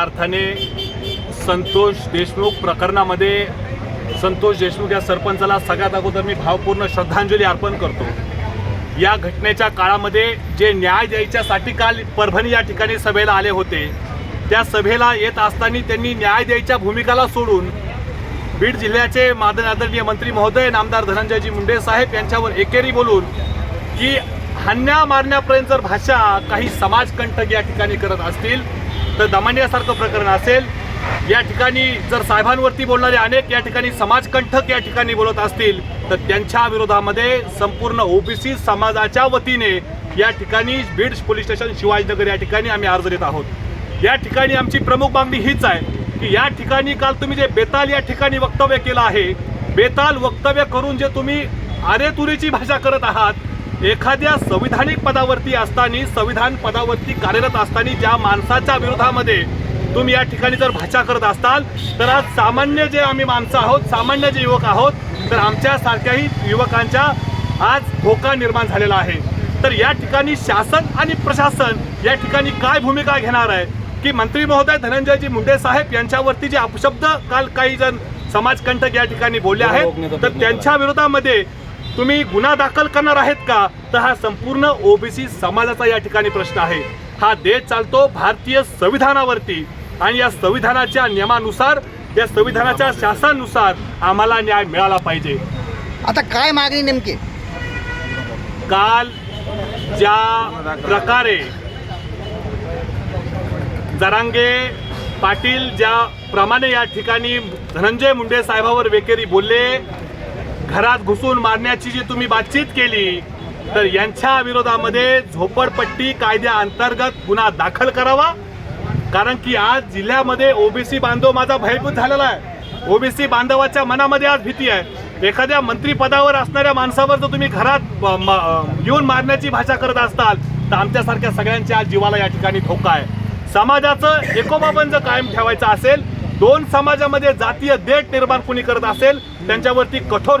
अर्थाने संतोष देशमुख प्रकरणामध्ये संतोष देशमुख या सरपंचाला सगळ्यात अगोदर मी भावपूर्ण श्रद्धांजली अर्पण करतो. या घटनेच्या काळामध्ये जे न्याय द्यायच्यासाठी काल परभणी या ठिकाणी सभेला आले होते त्या सभेला येत असताना त्यांनी न्याय द्यायच्या भूमिकाला सोडून बीड जिल्ह्याचे मादन आदरणीय मंत्री महोदय नामदार धनंजयजी मुंडे साहेब यांच्यावर एकेरी बोलून की हाणण्या मारण्यापर्यंत जर भाषा काही समाजकंटक या ठिकाणी करत असतील तर दमानियासारखं प्रकरण असेल या ठिकाणी जर साहेबांवरती बोलणारे अनेक या ठिकाणी समाजकंठक या ठिकाणी बोलत असतील तर त्यांच्या विरोधामध्ये संपूर्ण ओबीसी समाजाच्या वतीने या ठिकाणी बीड पोलीस स्टेशन शिवाजीनगर या ठिकाणी आम्ही अर्ज देत आहोत. या ठिकाणी आमची प्रमुख मागणी हीच आहे की या ठिकाणी काल तुम्ही जे बेताल या ठिकाणी वक्तव्य केलं आहे बेताल वक्तव्य करून जे तुम्ही अरेतुरीची भाषा करत आहात एखाद्या संविधानिक पदावरती असताना संविधान पदावरती कार्यरत असताना ज्या माणसाच्या विरोधामध्ये तुम्ही या ठिकाणी जर भाषा करत असाल तर आज सामान्य जे आम्ही माणसं आहोत सामान्य जे युवक आहोत तर आमच्यासारख्याही युवकांच्या आज धोका निर्माण झालेला आहे. तर या ठिकाणी शासन आणि प्रशासन या ठिकाणी काय भूमिका घेणार आहे? की मंत्री महोदय धनंजयजी मुंडे साहेब यांच्यावरती जे अपशब्द काल काही जण समाजकंटक या ठिकाणी बोलले आहेत तर त्यांच्या विरोधामध्ये तुम्ही गुन्हा दाखल करणार आहेत का? तर हा संपूर्ण ओबीसी समाजाचा या ठिकाणी प्रश्न आहे. हा देश चालतो भारतीय संविधानावरती. आणि या संविधानाच्या नियमानुसार या संविधानाच्या शासनानुसार आम्हाला न्याय मिळाला पाहिजे. आता काय मागणी नेमकी? काल ज्या प्रकारे जरांगे पाटील ज्या प्रमाणे या ठिकाणी धनंजय मुंडे साहेबावर वेकेरी बोलले घरात घुसून मारण्याची जी तुम्ही बातचीत केली तर यांच्या विरोधामध्ये झोपडपट्टी कायद्याअंतर्गत गुन्हा दाखल करावा. कारण की आज जिल्ह्यामध्ये ओबीसी बांधव माझा भयभूत झालेला आहे. ओबीसी बांधवाच्या मनामध्ये आज भीती आहे. एखाद्या मंत्रीपदावर असणाऱ्या माणसावर जर तुम्ही घरात म, येऊन मारण्याची भाषा करत असताल तर आमच्यासारख्या सगळ्यांच्या आज जीवाला या ठिकाणी धोका आहे. समाजाचं एकोपापन जर कायम ठेवायचं असेल दोन समाजामध्ये जातीय देठ निर्माण कुणी करत असेल त्यांच्यावरती कठोर